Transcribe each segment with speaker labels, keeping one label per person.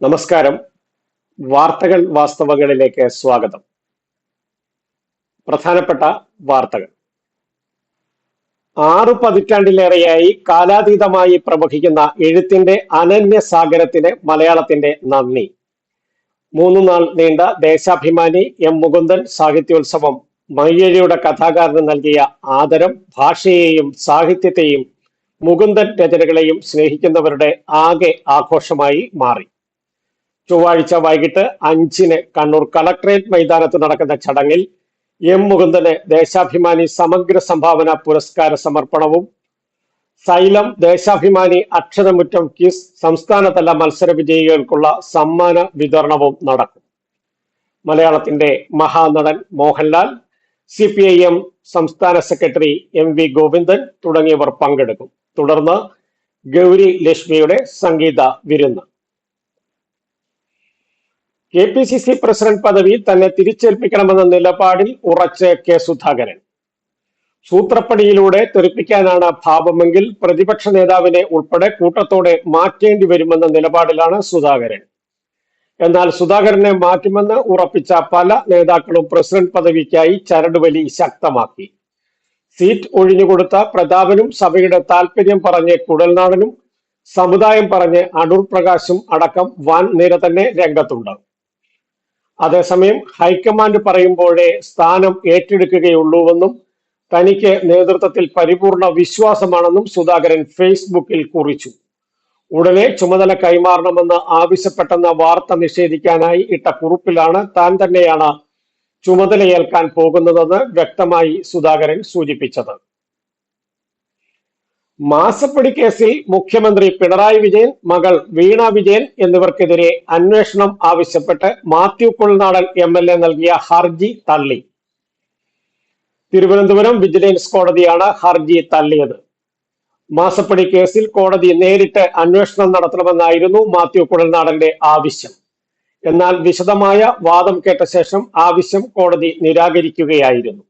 Speaker 1: നമസ്കാരം. വാർത്തകൾ വാസ്തവങ്ങളിലേക്ക് സ്വാഗതം. പ്രധാനപ്പെട്ട വാർത്തകൾ. ആറു പതിറ്റാണ്ടിലേറെയായി കാലാതീതമായി പ്രവഹിക്കുന്ന എഴുത്തിന്റെ അനന്യ സാഗരത്തിന് മലയാളത്തിന്റെ നന്ദി. മൂന്നു നാൾ നീണ്ട ദേശാഭിമാനി എം മുകുന്ദൻ സാഹിത്യോത്സവം മയ്യഴിയുടെ കഥാകാരന് നൽകിയ ആദരം ഭാഷയെയും സാഹിത്യത്തെയും മുകുന്ദൻ രചനകളെയും സ്നേഹിക്കുന്നവരുടെ ആകെ ആഘോഷമായി മാറി. ചൊവ്വാഴ്ച വൈകിട്ട് അഞ്ചിന് കണ്ണൂർ കളക്ടറേറ്റ് മൈതാനത്ത് നടക്കുന്ന ചടങ്ങിൽ എം മുകുന്ദന് ദേശാഭിമാനി സമഗ്ര സംഭാവന പുരസ്കാര സമർപ്പണവും സൈലം ദേശാഭിമാനി അക്ഷരമുറ്റം കിസ് സംസ്ഥാനതല മത്സര വിജയികൾക്കുള്ള സമ്മാന വിതരണവും നടക്കും. മലയാളത്തിന്റെ മഹാനടൻ Mohanlal C P I M സംസ്ഥാന സെക്രട്ടറി എം വി ഗോവിന്ദൻ തുടങ്ങിയവർ പങ്കെടുക്കും. തുടർന്ന് ഗൗരി ലക്ഷ്മിയുടെ സംഗീത വിരുന്ന്. K P C C president പദവി തന്നെ തിരിച്ചേൽപ്പിക്കണമെന്ന നിലപാടിൽ ഉറച്ച് കെ സുധാകരൻ. സൂത്രപ്പണിയിലൂടെ തെറിപ്പിക്കാനാണ് ഭാവമെങ്കിൽ പ്രതിപക്ഷ നേതാവിനെ ഉൾപ്പെടെ കൂട്ടത്തോടെ മാറ്റേണ്ടി വരുമെന്ന നിലപാടിലാണ് സുധാകരൻ. എന്നാൽ സുധാകരനെ മാറ്റുമെന്ന് ഉറപ്പിച്ച പല നേതാക്കളും പ്രസിഡന്റ് പദവിക്കായി ചരടുവലി ശക്തമാക്കി. സീറ്റ് ഒഴിഞ്ഞുകൊടുത്ത പ്രതാപനും സഭയുടെ താല്പര്യം പറഞ്ഞ് കുടൽനാടനും സമുദായം പറഞ്ഞ് അടൂർ പ്രകാശും അടക്കം വൻ നിര തന്നെ രംഗത്തുണ്ട്. അതേസമയം ഹൈക്കമാൻഡ് പറയുമ്പോഴേ സ്ഥാനം ഏറ്റെടുക്കുകയുള്ളൂവെന്നും തനിക്ക് നേതൃത്വത്തിൽ പരിപൂർണ വിശ്വാസമാണെന്നും സുധാകരൻ ഫേസ്ബുക്കിൽ കുറിച്ചു. ഉടനെ ചുമതല കൈമാറണമെന്ന് ആവശ്യപ്പെട്ടെന്ന വാർത്ത നിഷേധിക്കാനായി ഇട്ട കുറിപ്പിലാണ് താൻ തന്നെയാണ് ചുമതലയേൽക്കാൻ പോകുന്നതെന്ന് വ്യക്തമായി സുധാകരൻ സൂചിപ്പിച്ചത്. മാസപ്പടി കേസിൽ മുഖ്യമന്ത്രി പിണറായി വിജയൻ മകൾ വീണ വിജയൻ എന്നിവർക്കെതിരെ അന്വേഷണം ആവശ്യപ്പെട്ട് Mathew Kuzhalnadan M L A നൽകിയ ഹർജി തള്ളി. തിരുവനന്തപുരം വിജിലൻസ് കോടതിയാണ് ഹർജി തള്ളിയത്. മാസപ്പടി കേസിൽ കോടതി നേരിട്ട് അന്വേഷണം നടത്തണമെന്നായിരുന്നു മാത്യു കുഴൽനാടന്റെ ആവശ്യം. എന്നാൽ വിശദമായ വാദം കേട്ട ശേഷം ആവശ്യം കോടതി നിരാകരിക്കുകയായിരുന്നു.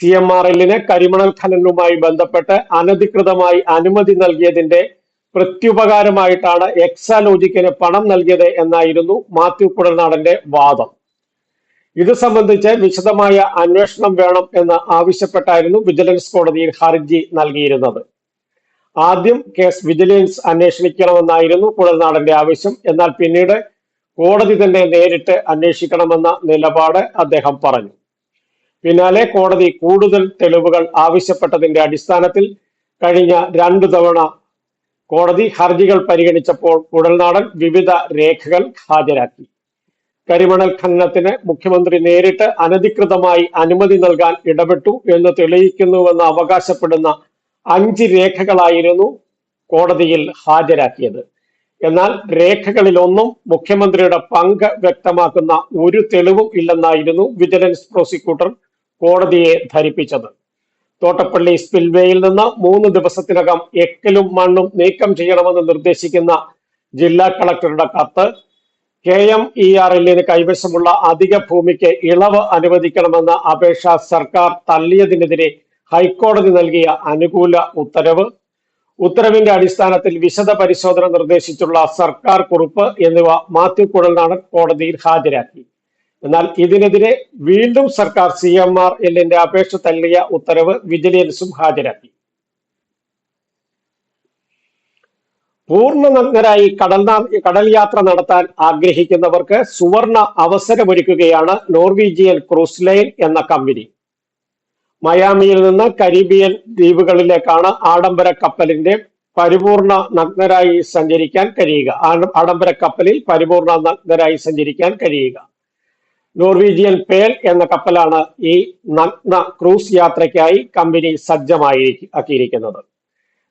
Speaker 1: സി എം ആർ എല്ലിന് കരിമണൽ ഖനനവുമായി ബന്ധപ്പെട്ട് അനധികൃതമായി അനുമതി നൽകിയതിന്റെ പ്രത്യുപകാരമായിട്ടാണ് എക്സാലോജിക്കിന് പണം നൽകിയത് എന്നായിരുന്നു മാത്യു കുടൽനാടന്റെ വാദം. ഇത് സംബന്ധിച്ച് വിശദമായ അന്വേഷണം വേണം എന്ന് ആവശ്യപ്പെട്ടായിരുന്നു വിജിലൻസ് കോടതിയിൽ ഹർജി നൽകിയിരുന്നത്. ആദ്യം കേസ് വിജിലൻസ് അന്വേഷിക്കണമെന്നായിരുന്നു കുടൽനാടന്റെ ആവശ്യം. എന്നാൽ പിന്നീട് കോടതി തന്നെ നേരിട്ട് അന്വേഷിക്കണമെന്ന നിലപാട് അദ്ദേഹം പറഞ്ഞു. പിന്നാലെ കോടതി കൂടുതൽ തെളിവുകൾ ആവശ്യപ്പെട്ടതിന്റെ അടിസ്ഥാനത്തിൽ കഴിഞ്ഞ രണ്ടു തവണ കോടതി ഹർജികൾ പരിഗണിച്ചപ്പോൾ കുടൽനാടൻ വിവിധ രേഖകൾ ഹാജരാക്കി. കരിമണൽ ഖനനത്തിന് മുഖ്യമന്ത്രി നേരിട്ട് അനധികൃതമായി അനുമതി നൽകാൻ ഇടപെട്ടു എന്ന് തെളിയിക്കുന്നുവെന്ന് അവകാശപ്പെടുന്ന അഞ്ച് രേഖകളായിരുന്നു കോടതിയിൽ ഹാജരാക്കിയത്. എന്നാൽ രേഖകളിലൊന്നും മുഖ്യമന്ത്രിയുടെ പങ്ക് വ്യക്തമാക്കുന്ന ഒരു തെളിവും ഇല്ലെന്നായിരുന്നു വിജിലൻസ് പ്രോസിക്യൂട്ടർ കോടതിയെ ധരിപ്പിച്ചത്. തോട്ടപ്പള്ളി സ്പിൽവേയിൽ നിന്ന് മൂന്ന് ദിവസത്തിനകം എക്കലും മണ്ണും നീക്കം ചെയ്യണമെന്ന് നിർദ്ദേശിക്കുന്ന ജില്ലാ കളക്ടറുടെ കത്ത് കെ എം ഇ ആർ എല്ലിന് കൈവശമുള്ള അധിക ഭൂമിക്ക് ഇളവ് അനുവദിക്കണമെന്ന അപേക്ഷ സർക്കാർ തള്ളിയതിനെതിരെ ഹൈക്കോടതി നൽകിയ അനുകൂല ഉത്തരവ് ഉത്തരവിന്റെ അടിസ്ഥാനത്തിൽ വിശദ പരിശോധന നിർദ്ദേശിച്ചുള്ള സർക്കാർ കുറിപ്പ് എന്നിവ മാത്യു കുഴൽനാടൻ കോടതിയിൽ ഹാജരാക്കി. എന്നാൽ ഇതിനെതിരെ വീണ്ടും സർക്കാർ സി എം ആർ എല്ലിന്റെ അപേക്ഷ തള്ളിയ ഉത്തരവ് വിജിലൻസും ഹാജരാക്കി. പൂർണനഗ്നരായി കടൽ കടൽ യാത്ര നടത്താൻ ആഗ്രഹിക്കുന്നവർക്ക് സുവർണ അവസരമൊരുക്കുകയാണ് നോർവീജിയൻ ക്രൂസ് ലൈൻ എന്ന കമ്പനി. മയാമിയിൽ നിന്ന് കരീബിയൻ ദ്വീപുകളിലേക്കാണ് ആഡംബര കപ്പലിന്റെ പരിപൂർണ നഗ്നരായി സഞ്ചരിക്കാൻ കഴിയുക. ആഡംബര കപ്പലിൽ പരിപൂർണ നഗ്നരായി സഞ്ചരിക്കാൻ കഴിയുക. നോർവീജിയൻ പേൽ എന്ന കപ്പലാണ് ഈ നഗ്ന ക്രൂസ് യാത്രയ്ക്കായി കമ്പനി സജ്ജമായി ആക്കിയിരിക്കുന്നത്.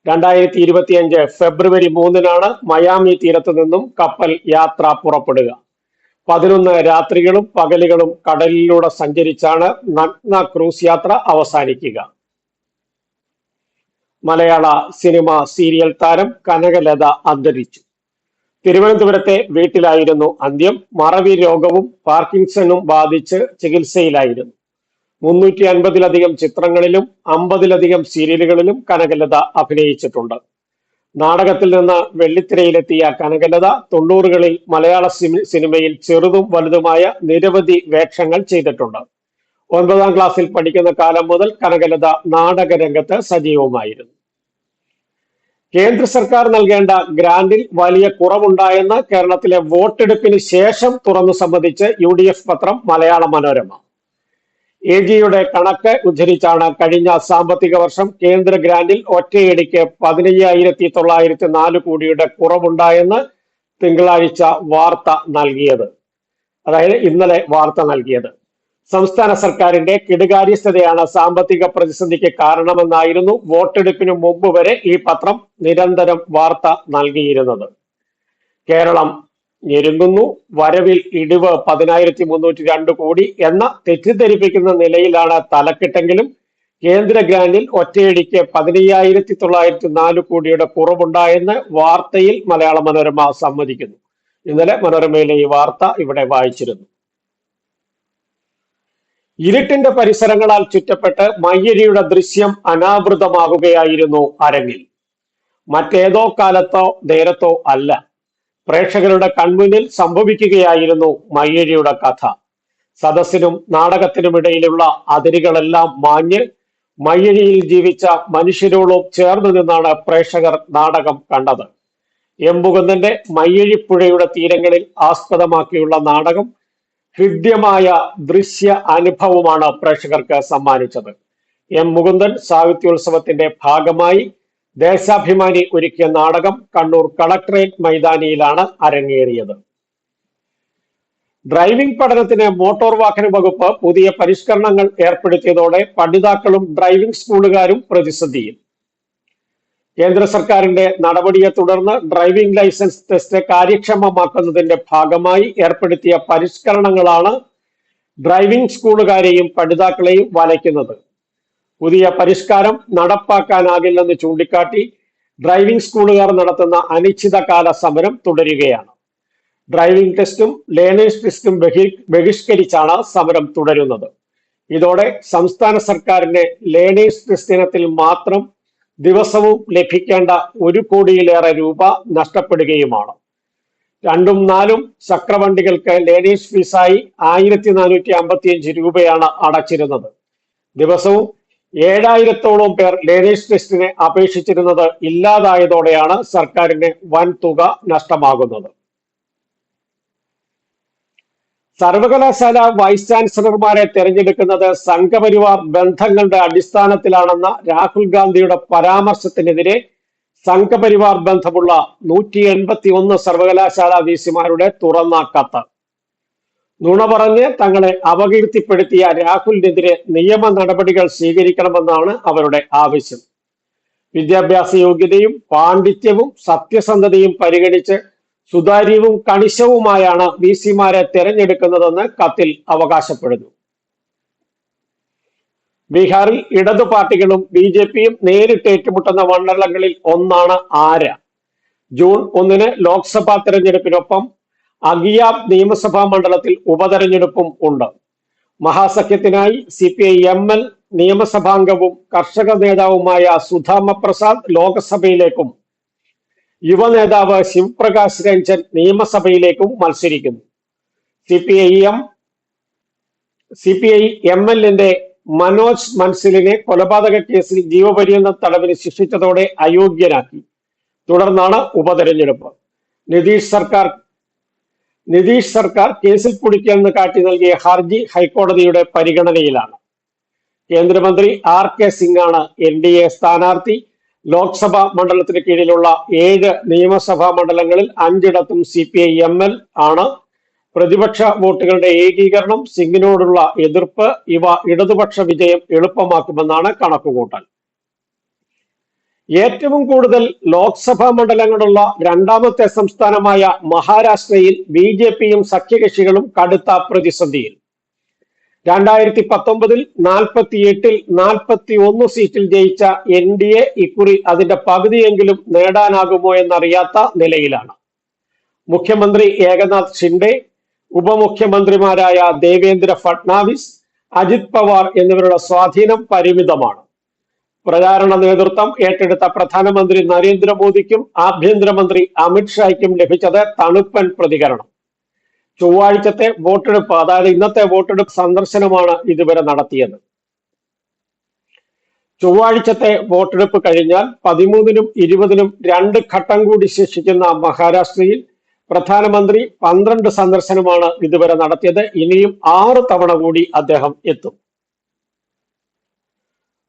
Speaker 1: രണ്ടായിരത്തി ഇരുപത്തിയഞ്ച് ഫെബ്രുവരി മൂന്നിനാണ് മയാമി തീരത്തു നിന്നും കപ്പൽ യാത്ര പുറപ്പെടുക. പതിനൊന്ന് രാത്രികളും പകലുകളും കടലിലൂടെ സഞ്ചരിച്ചാണ് നഗ്ന ക്രൂസ് യാത്ര അവസാനിക്കുക. മലയാള സിനിമ സീരിയൽ താരം കനകലത അന്തരിച്ചു. തിരുവനന്തപുരത്തെ വീട്ടിലായിരുന്നു അന്ത്യം. മറവി രോഗവും പാർക്കിൻസണും ബാധിച്ച് ചികിത്സയിലായിരുന്നു. മുന്നൂറ്റി അൻപതിലധികം ചിത്രങ്ങളിലും അമ്പതിലധികം സീരിയലുകളിലും കനകലത അഭിനയിച്ചിട്ടുണ്ട്. നാടകത്തിൽ നിന്ന് വെള്ളിത്തിരയിലെത്തിയ കനകലത തൊണ്ണൂറുകളിൽ മലയാള സിനിമയിൽ ചെറുതും വലുതുമായ നിരവധി വേഷങ്ങൾ ചെയ്തിട്ടുണ്ട്. ഒൻപതാം ക്ലാസ്സിൽ പഠിക്കുന്ന കാലം മുതൽ കനകലത നാടകരംഗത്ത് സജീവമായിരുന്നു. കേന്ദ്ര സർക്കാർ നൽകേണ്ട ഗ്രാന്റിൽ വലിയ കുറവുണ്ടായെന്ന് കേരളത്തിലെ വോട്ടെടുപ്പിന് ശേഷം തുറന്നു സംബന്ധിച്ച് യു ഡി എഫ് പത്രം മലയാള മനോരമ. എ ജിയുടെ കണക്ക് ഉദ്ധരിച്ചാണ് കഴിഞ്ഞ സാമ്പത്തിക വർഷം കേന്ദ്ര ഗ്രാന്റിൽ ഒറ്റയടിക്ക് പതിനയ്യായിരത്തി തൊള്ളായിരത്തി നാല് കോടിയുടെ കുറവുണ്ടായെന്ന് തിങ്കളാഴ്ച വാർത്ത നൽകിയത്. അതായത് ഇന്നലെ വാർത്ത നൽകിയത്. സംസ്ഥാന സർക്കാരിന്റെ കെടുകാര്യസ്ഥതയാണ് സാമ്പത്തിക പ്രതിസന്ധിക്ക് കാരണമെന്നായിരുന്നു വോട്ടെടുപ്പിനു മുമ്പ് വരെ ഈ പത്രം നിരന്തരം വാർത്ത നൽകിയിരുന്നത്. കേരളം ഞെരുങ്ങുന്നു. വരവിൽ ഇടിവ് പതിനായിരത്തി മുന്നൂറ്റി രണ്ട് കോടി എന്ന തെറ്റിദ്ധരിപ്പിക്കുന്ന നിലയിലാണ് തലക്കെട്ടെങ്കിലും കേന്ദ്ര ഗ്രാൻഡിൽ ഒറ്റയടിക്ക് പതിനയ്യായിരത്തി തൊള്ളായിരത്തി നാല് കോടിയുടെ കുറവുണ്ടായെന്ന് വാർത്തയിൽ മലയാള മനോരമ സമ്മതിക്കുന്നു. ഇന്നലെ മനോരമയിലെ ഈ വാർത്ത ഇവിടെ വായിച്ചിരുന്നു. ഇരുട്ടിന്റെ പരിസരങ്ങളാൽ ചുറ്റപ്പെട്ട് മയ്യരിയുടെ ദൃശ്യം അനാവൃതമാകുകയായിരുന്നു അരങ്ങിൽ. മറ്റേതോ കാലത്തോ നേരത്തോ അല്ല. പ്രേക്ഷകരുടെ കൺമുന്നിൽ സംഭവിക്കുകയായിരുന്നു മയ്യരിയുടെ കഥ. സദസ്സിനും നാടകത്തിനുമിടയിലുള്ള അതിരുകളെല്ലാം മാഞ്ഞ് മയ്യഴിയിൽ ജീവിച്ച മനുഷ്യരോടും ചേർന്ന് നിന്നാണ് പ്രേക്ഷകർ നാടകം കണ്ടത്. എമ്പുകുന്നന്റെ മയ്യഴിപ്പുഴയുടെ തീരങ്ങളിൽ ആസ്പദമാക്കിയുള്ള നാടകം ഹൃദ്യമായ ദൃശ്യ അനുഭവമാണ് പ്രേക്ഷകർക്ക് സമ്മാനിച്ചത്. എം മുകുന്ദൻ സാഹിത്യോത്സവത്തിന്റെ ഭാഗമായി ദേശാഭിമാനി ഒരുക്കിയ നാടകം കണ്ണൂർ കളക്ടറേറ്റ് മൈതാനിയിലാണ് അരങ്ങേറിയത്. ഡ്രൈവിംഗ് പഠനത്തിന് മോട്ടോർ വാഹന വകുപ്പ് പുതിയ പരിഷ്കരണങ്ങൾ ഏർപ്പെടുത്തിയതോടെ പഠിതാക്കളും ഡ്രൈവിംഗ് സ്കൂളുകാരും പ്രതിസന്ധിയിൽ. കേന്ദ്ര സർക്കാരിന്റെ നടപടിയെ തുടർന്ന് ഡ്രൈവിംഗ് ലൈസൻസ് ടെസ്റ്റ് കാര്യക്ഷമമാക്കുന്നതിന്റെ ഭാഗമായി ഏർപ്പെടുത്തിയ പരിഷ്കരണങ്ങളാണ് ഡ്രൈവിംഗ് സ്കൂളുകാരെയും പഠിതാക്കളെയും വലയ്ക്കുന്നത്. പുതിയ പരിഷ്കാരം നടപ്പാക്കാനാകില്ലെന്ന് ചൂണ്ടിക്കാട്ടി ഡ്രൈവിംഗ് സ്കൂളുകാർ നടത്തുന്ന അനിശ്ചിതകാല സമരം തുടരുകയാണ്. ഡ്രൈവിംഗ് ടെസ്റ്റും ലേണേഴ്സ് ടെസ്റ്റും ബഹി- ബഹിഷ്കരിച്ചാണ് സമരം തുടരുന്നത്. ഇതോടെ സംസ്ഥാന സർക്കാരിന്റെ ലേണേഴ്സ് ടെസ്റ്റ് ഇനത്തിൽ മാത്രം ദിവസവും ലഭിക്കേണ്ട ഒരു കോടിയിലേറെ രൂപ നഷ്ടപ്പെടുകയുമാണ്. രണ്ടും നാലും ചക്രവണ്ടികൾക്ക് ലേഡീസ് ഫീസായി ആയിരത്തി നാനൂറ്റി അമ്പത്തിയഞ്ച് രൂപയാണ് അടച്ചിരുന്നത്. ദിവസവും ഏഴായിരത്തോളം പേർ ലേഡീസ് ലിസ്റ്റിനെ അപേക്ഷിച്ചിരുന്നത് ഇല്ലാതായതോടെയാണ് സർക്കാരിന് വൻ തുക നഷ്ടമാകുന്നത്. സർവകലാശാല വൈസ് ചാൻസലർമാരെ തെരഞ്ഞെടുക്കുന്നത് സംഘപരിവാർ ബന്ധങ്ങളുടെ അടിസ്ഥാനത്തിലാണെന്ന രാഹുൽ ഗാന്ധിയുടെ പരാമർശത്തിനെതിരെ സംഘപരിവാർ ബന്ധമുള്ള നൂറ്റി എൺപത്തി ഒന്ന് സർവകലാശാല വിസിമാരുടെ തുറന്ന കത്ത് നുണ പറഞ്ഞ് തങ്ങളെ അപകീർത്തിപ്പെടുത്തിയ രാഹുലിനെതിരെ നിയമ നടപടികൾ സ്വീകരിക്കണമെന്നാണ് അവരുടെ ആവശ്യം. വിദ്യാഭ്യാസ യോഗ്യതയും പാണ്ഡിത്യവും സത്യസന്ധതയും പരിഗണിച്ച് സുതാര്യവും കണിശവുമായാണ് വി സിമാരെ തെരഞ്ഞെടുക്കുന്നതെന്ന് കത്തിൽ അവകാശപ്പെടുന്നു. ബീഹാറിൽ ഇടതു പാർട്ടികളും ബി ജെ പിയും നേരിട്ട് ഏറ്റുമുട്ടുന്ന മണ്ഡലങ്ങളിൽ ഒന്നാണ് ആര ജൂൺ ഒന്നിന് ലോക്സഭാ തെരഞ്ഞെടുപ്പിനൊപ്പം അഗിയാബ് നിയമസഭാ മണ്ഡലത്തിൽ ഉപതെരഞ്ഞെടുപ്പും ഉണ്ട്. മഹാസഖ്യത്തിനായി C P I M L നിയമസഭാംഗവും കർഷക നേതാവുമായ സുധാമ പ്രസാദ് ലോക്സഭയിലേക്കും യുവ നേതാവ് ശിവപ്രകാശ് രഞ്ജൻ നിയമസഭയിലേക്കും മത്സരിക്കുന്നു. C P I M C P I M L എന്റെ മനോജ് മൻസിലിനെ കൊലപാതക കേസിൽ ജീവപര്യന്തം തടവിന് ശിക്ഷിച്ചതോടെ അയോഗ്യനാക്കി. തുടർന്നാണ് ഉപതെരഞ്ഞെടുപ്പ്. നിതീഷ് സർക്കാർ നിതീഷ് സർക്കാർ കേസിൽ കുടിക്കെന്ന് കാട്ടി നൽകിയ ഹർജി ഹൈക്കോടതിയുടെ പരിഗണനയിലാണ്. കേന്ദ്രമന്ത്രി ആർ കെ സിംഗ് ആണ് എൻ ഡി എ സ്ഥാനാർത്ഥി. ലോക്സഭാ മണ്ഡലത്തിന് കീഴിലുള്ള ഏഴ് നിയമസഭാ മണ്ഡലങ്ങളിൽ അഞ്ചിടത്തും C P I M L ആണ്. പ്രതിപക്ഷ വോട്ടുകളുടെ ഏകീകരണം സിംഗിനോടുള്ള എതിർപ്പ് ഇവ ഇടതുപക്ഷ വിജയം എളുപ്പമാക്കുമെന്നാണ് കണക്കുകൂട്ടൽ. ഏറ്റവും കൂടുതൽ ലോക്സഭാ മണ്ഡലങ്ങളുള്ള രണ്ടാമത്തെ സംസ്ഥാനമായ മഹാരാഷ്ട്രയിൽ ബി ജെ പിയും സഖ്യകക്ഷികളും കടുത്ത പ്രതിസന്ധിയിൽ. രണ്ടായിരത്തി പത്തൊമ്പതിൽ നാൽപ്പത്തി എട്ടിൽ നാൽപ്പത്തി ഒന്ന് സീറ്റിൽ ജയിച്ച എൻ ഡി എ ഇക്കുറി അതിന്റെ പകുതിയെങ്കിലും നേടാനാകുമോ എന്നറിയാത്ത നിലയിലാണ്. മുഖ്യമന്ത്രി ഏകനാഥ് ഷിൻഡെ ഉപമുഖ്യമന്ത്രിമാരായ ദേവേന്ദ്ര ഫട്നാവിസ് അജിത് പവാർ എന്നിവരുടെ സ്വാധീനം പരിമിതമാണ്. പ്രചാരണ നേതൃത്വം ഏറ്റെടുത്ത പ്രധാനമന്ത്രി നരേന്ദ്രമോദിക്കും ആഭ്യന്തരമന്ത്രി അമിത്ഷായ്ക്കും ലഭിച്ചത് തണുപ്പൻ പ്രതികരണം. ചൊവ്വാഴ്ചത്തെ വോട്ടെടുപ്പ് അതായത് ഇന്നത്തെ വോട്ടെടുപ്പ് സന്ദർശനമാണ് ഇതുവരെ നടത്തിയത്. ചൊവ്വാഴ്ചത്തെ വോട്ടെടുപ്പ് കഴിഞ്ഞാൽ പതിമൂന്നിനും ഇരുപതിനും രണ്ട് ഘട്ടം കൂടി ശേഷിക്കുന്ന മഹാരാഷ്ട്രയിൽ പ്രധാനമന്ത്രി പന്ത്രണ്ട് സന്ദർശനമാണ് ഇതുവരെ നടത്തിയത്. ഇനിയും ആറ് തവണ കൂടി അദ്ദേഹം എത്തും.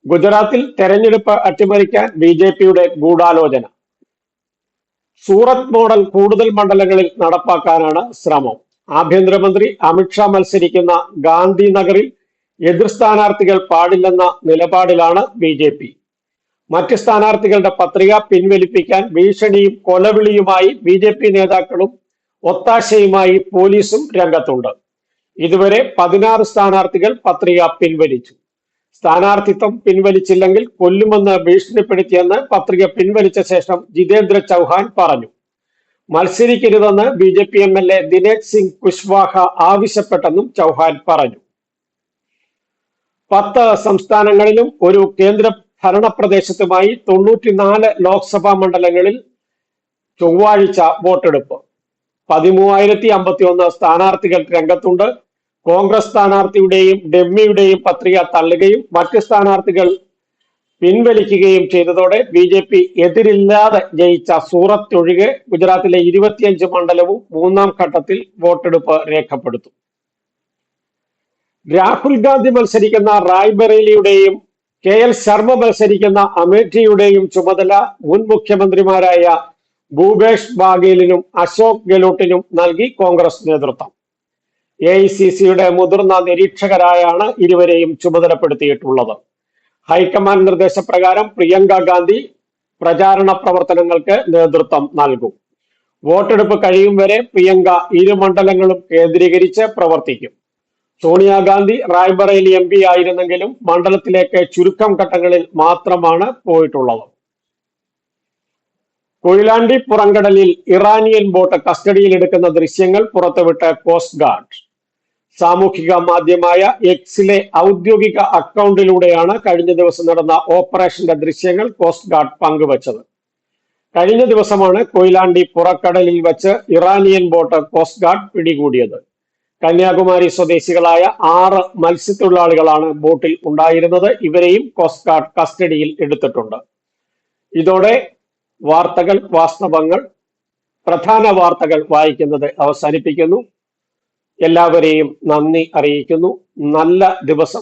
Speaker 1: ഗുജറാത്തിൽ തെരഞ്ഞെടുപ്പ് അട്ടിമറിക്കാൻ ബി ജെ പിയുടെ ഗൂഢാലോചന. സൂറത്ത് മോഡൽ കൂടുതൽ മണ്ഡലങ്ങളിൽ നടപ്പാക്കാനാണ് ശ്രമം. ആഭ്യന്തരമന്ത്രി അമിത്ഷാ മത്സരിക്കുന്ന ഗാന്ധിനഗറിൽ എതിർ സ്ഥാനാർത്ഥികൾ പാടില്ലെന്ന നിലപാടിലാണ് ബി ജെ പി. മറ്റ് സ്ഥാനാർത്ഥികളുടെ പത്രിക പിൻവലിപ്പിക്കാൻ ഭീഷണിയും കൊലവിളിയുമായി ബി ജെ പി നേതാക്കളും ഒത്താശയുമായി പോലീസും രംഗത്തുണ്ട്. ഇതുവരെ പതിനാറ് സ്ഥാനാർത്ഥികൾ പത്രിക പിൻവലിച്ചു. സ്ഥാനാർത്ഥിത്വം പിൻവലിച്ചില്ലെങ്കിൽ കൊല്ലുമെന്ന് ഭീഷണിപ്പെടുത്തിയെന്ന് പത്രിക പിൻവലിച്ച ശേഷം ജിതേന്ദ്ര ചൗഹാൻ പറഞ്ഞു. മത്സരിക്കരുതെന്ന് B J P M L A Dinesh Singh Kushwaha ആവശ്യപ്പെട്ടെന്നും Chauhan പറഞ്ഞു. പത്ത് സംസ്ഥാനങ്ങളിലും ഒരു കേന്ദ്ര ഭരണ പ്രദേശത്തുമായി തൊണ്ണൂറ്റിനാല് ലോക്സഭാ മണ്ഡലങ്ങളിൽ ചൊവ്വാഴ്ച വോട്ടെടുപ്പ്. പതിമൂവായിരത്തി അമ്പത്തി ഒന്ന് സ്ഥാനാർത്ഥികൾ രംഗത്തുണ്ട്. കോൺഗ്രസ് സ്ഥാനാർത്ഥിയുടെയും ഡെമ്മിയുടെയും പത്രിക തള്ളുകയും മറ്റ് സ്ഥാനാർത്ഥികൾ പിൻവലിക്കുകയും ചെയ്തതോടെ ബി ജെ പി എതിരില്ലാതെ ജയിച്ച സൂറത്ത് ഒഴികെ ഗുജറാത്തിലെ ഇരുപത്തിയഞ്ച് മണ്ഡലവും മൂന്നാം ഘട്ടത്തിൽ വോട്ടെടുപ്പ് രേഖപ്പെടുത്തും. രാഹുൽ ഗാന്ധി മത്സരിക്കുന്ന റായ്ബറേലിയുടെയും കെ എൽ ശർമ്മ മത്സരിക്കുന്ന അമേഠിയുടെയും ചുമതല മുൻ മുഖ്യമന്ത്രിമാരായ ഭൂപേഷ് ബാഗേലിനും അശോക് ഗെലോട്ടിനും നൽകി കോൺഗ്രസ് നേതൃത്വം. എ ഐ സി സിയുടെ മുതിർന്ന നിരീക്ഷകരായാണ് ഇരുവരെയും ചുമതലപ്പെടുത്തിയിട്ടുള്ളത്. ഹൈക്കമാൻഡ് നിർദ്ദേശപ്രകാരം പ്രിയങ്ക ഗാന്ധി പ്രചാരണ പ്രവർത്തനങ്ങൾക്ക് നേതൃത്വം നൽകും. വോട്ടെടുപ്പ് കഴിയും വരെ പ്രിയങ്ക ഇരു മണ്ഡലങ്ങളും കേന്ദ്രീകരിച്ച് പ്രവർത്തിക്കും. സോണിയാഗാന്ധി റായ്ബറേലി എം പി ആയിരുന്നെങ്കിലും മണ്ഡലത്തിലേക്ക് ചുരുക്കം ഘട്ടങ്ങളിൽ മാത്രമാണ് പോയിട്ടുള്ളത്. കൊയിലാണ്ടി പുറംകടലിൽ ഇറാനിയൻ ബോട്ട് കസ്റ്റഡിയിൽ എടുക്കുന്ന ദൃശ്യങ്ങൾ പുറത്തുവിട്ട കോസ്റ്റ് ഗാർഡ്. സാമൂഹിക മാധ്യമമായ എക്സിലെ ഔദ്യോഗിക അക്കൗണ്ടിലൂടെയാണ് കഴിഞ്ഞ ദിവസം നടന്ന ഓപ്പറേഷന്റെ ദൃശ്യങ്ങൾ കോസ്റ്റ് ഗാർഡ് പങ്കുവച്ചത്. കഴിഞ്ഞ ദിവസമാണ് കൊയിലാണ്ടി പുറക്കടലിൽ വച്ച് ഇറാനിയൻ ബോട്ട് കോസ്റ്റ് ഗാർഡ് പിടികൂടിയത്. കന്യാകുമാരി സ്വദേശികളായ ആറ് മത്സ്യത്തൊഴിലാളികളാണ് ബോട്ടിൽ ഉണ്ടായിരുന്നത്. ഇവരെയും കോസ്റ്റ് ഗാർഡ് കസ്റ്റഡിയിൽ എടുത്തിട്ടുണ്ട്. ഇതോടെ വാർത്തകൾ വാസ്തവങ്ങൾ പ്രധാന വാർത്തകൾ വായിക്കുന്നത് അവസാനിപ്പിക്കുന്നു. എല്ലാവരെയും നന്ദി അറിയിക്കുന്നു. നല്ല ദിവസം.